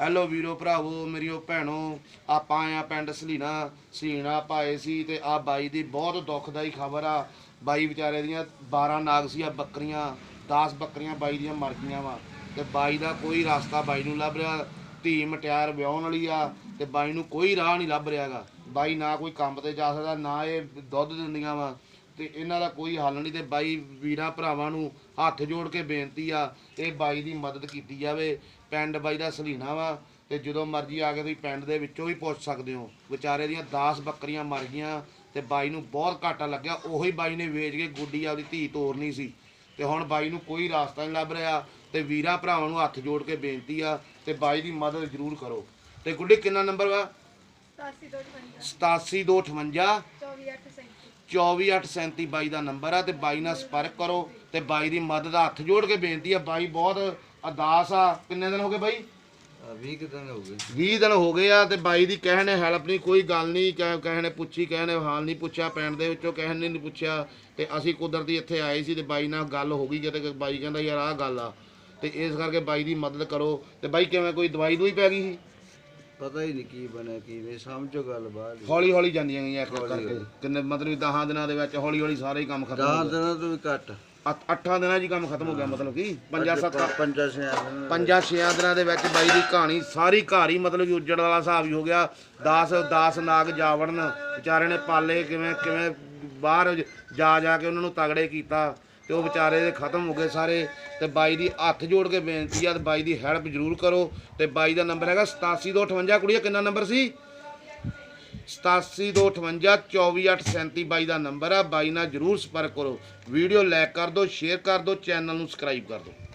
Hello ਵੀਰੋ ਭਰਾਵੋ, ਮੇਰੀਓ ਭੈਣੋ, ਆਪਾਂ ਆਏ ਆ ਪਿੰਡ ਸਲੀਣਾ ਸਲੀਨਾ ਪਾਏ ਸੀ ਤੇ ਆ ਬਾਈ ਦੀ ਬਹੁਤ ਦੁਖਦਾਈ ਖਬਰ ਆ। ਬਾਈ ਵਿਚਾਰੇ ਦੀਆਂ 12 ਨਾਗ ਸੀ, ਆ ਬੱਕਰੀਆਂ 10 ਬੱਕਰੀਆਂ ਬਾਈ ਦੀਆਂ ਮਰ ਗਈਆਂ ਵਾ। ਤੇ ਬਾਈ ਦਾ ਕੋਈ ਰਸਤਾ ਬਾਈ ਨੂੰ ਲੱਭ ਰਿਹਾ ਧੀ ਮਟਿਆਰ ਵਿਆਹਣ ਵਾਲੀ ਆ ਤੇ ਬਾਈ ਨੂੰ ਕੋਈ ਰਾਹ ਨਹੀਂ ਲੱਭ ਰਿਹਾਗਾ। ਬਾਈ ਨਾ ਕੋਈ ਕੰਮ ਤੇ ਜਾ ਸਕਦਾ, ਨਾ ਇਹ ਦੁੱਧ ਦਿੰਦੀਆਂ ਵਾ। ਤੇ ਇਹਨਾਂ ਦਾ ਕੋਈ ਹੱਲ ਨਹੀਂ ਤੇ ਬਾਈ ਵੀਰਾਂ ਭਰਾਵਾਂ ਨੂੰ ਹੱਥ ਜੋੜ ਕੇ ਬੇਨਤੀ ਆ ਇਹ ਬਾਈ ਦੀ ਮਦਦ ਕੀਤੀ ਜਾਵੇ। ਪਿੰਡ ਬਾਈ ਦਾ ਸਲੀਨਾ ਵਾ ਤੇ ਜਦੋਂ ਮਰਜ਼ੀ ਆ ਕੇ ਤੁਸੀਂ ਪਿੰਡ ਦੇ ਵਿੱਚੋਂ ਵੀ ਪੁੱਛ ਸਕਦੇ ਹੋ। ਵਿਚਾਰੇ ਦੀਆਂ 10 ਬੱਕਰੀਆਂ ਮਰ ਗਈਆਂ ਤੇ ਬਾਈ ਨੂੰ ਬਹੁਤ ਘਾਟਾ ਲੱਗਿਆ। ਉਹੀ ਬਾਈ ਨੇ ਵੇਚ ਕੇ ਗੁੱਡੀ ਆਪਦੀ ਧੀ ਤੋਰਨੀ ਸੀ। ਤੇ ਹੁਣ ਬਾਈ ਨੂੰ ਕੋਈ ਰਾਸਤਾ ਨਹੀਂ ਲੱਭ ਰਿਹਾ ਤੇ ਵੀਰਾਂ ਭਰਾਵਾਂ ਨੂੰ ਹੱਥ ਜੋੜ ਕੇ ਬੇਨਤੀ ਆ ਤੇ ਬਾਈ ਦੀ ਮਦਦ ਜ਼ਰੂਰ ਕਰੋ। ਤੇ ਗੁੱਡੀ ਕਿੰਨਾ ਨੰਬਰ ਵਾ? 87258 24837 ਬਾਈ ਦਾ ਨੰਬਰ ਆ ਤੇ ਬਾਈ ਨਾਲ ਸੰਪਰਕ ਕਰੋ ਤੇ ਬਾਈ ਦੀ ਮਦਦ ਹੱਥ ਜੋੜ ਕੇ ਬੇਨਤੀ ਆ ਬਾਈ ਬਹੁਤ ਅਰਦਾਸ ਆ। ਕਿੰਨੇ ਦਿਨ ਹੋ ਗਏ ਬਾਈ? 20 ਦਿਨ ਹੋ ਗਏ। 20 ਦਿਨ ਹੋ ਗਏ ਆ ਤੇ ਬਾਈ ਦੀ ਕਹਿ ਨੇ ਹੈਲਪ ਨਹੀਂ ਕੋਈ ਗੱਲ ਨਹੀਂ ਕਹਿ ਕਹਿ ਨੇ ਪੁੱਛੀ ਕਹਿ ਨੇ ਹਾਲ ਨਹੀਂ ਪੁੱਛਿਆ ਪਿੰਡ ਦੇ ਵਿੱਚੋਂ ਕਹਿ ਨੇ ਨਹੀਂ ਪੁੱਛਿਆ ਤੇ ਅਸੀਂ ਕੁਦਰਤੀ ਇੱਥੇ ਆਏ ਸੀ ਤੇ ਬਾਈ ਨਾਲ ਗੱਲ ਹੋ ਗਈ ਕਿਤੇ ਬਾਈ ਕਹਿੰਦਾ ਯਾਰ ਆਹ ਗੱਲ ਆ ਤੇ ਇਸ ਕਰਕੇ ਬਾਈ ਦੀ ਮਦਦ ਕਰੋ ਤੇ ਬਾਈ ਕਿਵੇਂ ਕੋਈ ਦਵਾਈ ਦੂਈ ਪੈ ਗਈ ਸੀ? ਪਤਾ ਹੀ ਨਹੀਂ ਕੀ ਬਣਿਆ ਕੀ ਨਹੀਂ ਸਮਝੋ ਗੱਲ ਬਾਹਰ ਹੌਲੀ ਹੌਲੀ ਜਾਂਦੀਆਂ ਗਈਆਂ ਇੱਕ ਇੱਕ ਕਰਕੇ। ਕਿੰਨੇ ਮਤਲਬ 10 ਦਿਨਾਂ ਦੇ ਵਿੱਚ ਹੌਲੀ ਹੌਲੀ ਸਾਰੇ ਹੀ ਕੰਮ ਖਤਮ ਹੋ 10 ਗਏ। ਦਿਨਾਂ ਤੋਂ ਵੀ ਘੱਟ। 8 ਦਿਨਾਂ 'ਚ ਹੀ ਕੰਮ ਖਤਮ ਹੋ ਗਿਆ ਮਤਲਬ ਕਿ? ਪੰਜਾਂ ਸੱਤਾਂ ਪੰਜਾਂ ਛੇ ਦਿਨ ਪੰਜਾਂ ਛੇਆਂ ਦਿਨਾਂ ਦੇ ਵਿੱਚ ਬਾਈ ਦੀ ਕਹਾਣੀ ਸਾਰੀ ਘਰ ਹੀ ਮਤਲਬ ਕਿ ਉੱਜੜ ਵਾਲਾ ਹਿਸਾਬ ਹੀ ਹੋ ਗਿਆ। 10 10 ਨਾਗ ਜਾਵੜਨ ਵਿਚਾਰੇ ਨੇ ਪਾਲੇ ਕਿਵੇਂ ਕਿਵੇਂ ਬਾਹਰ ਜਾ ਜਾ ਕੇ ਉਹਨਾਂ ਨੂੰ ਤਗੜੇ ਕੀਤਾ। ਤੇ ਉਹ ਵਿਚਾਰੇ ਦੇ ਖਤਮ ਹੋ ਗਏ ਸਾਰੇ ਤੇ ਬਾਈ ਦੀ ਹੱਥ ਜੋੜ ਕੇ ਬੇਨਤੀ ਆ ਤੇ ਬਾਈ ਦੀ ਹੈਲਪ ਜ਼ਰੂਰ ਕਰੋ ਤੇ ਬਾਈ ਦਾ ਨੰਬਰ ਹੈਗਾ 8728 ਕੁੜੀਆ ਕਿੰਨਾ ਨੰਬਰ ਸੀ? 8728 24837 ਬਾਈ ਦਾ ਨੰਬਰ ਆ। ਬਾਈ ਨਾਲ ਜਰੂਰ ਸੰਪਰਕ ਕਰੋ। ਵੀਡੀਓ ਲਾਈਕ ਕਰ ਦਿਓ, ਸ਼ੇਅਰ ਕਰ ਦਿਓ, ਚੈਨਲ ਨੂੰ ਸਬਸਕ੍ਰਾਈਬ ਕਰ ਦਿਓ।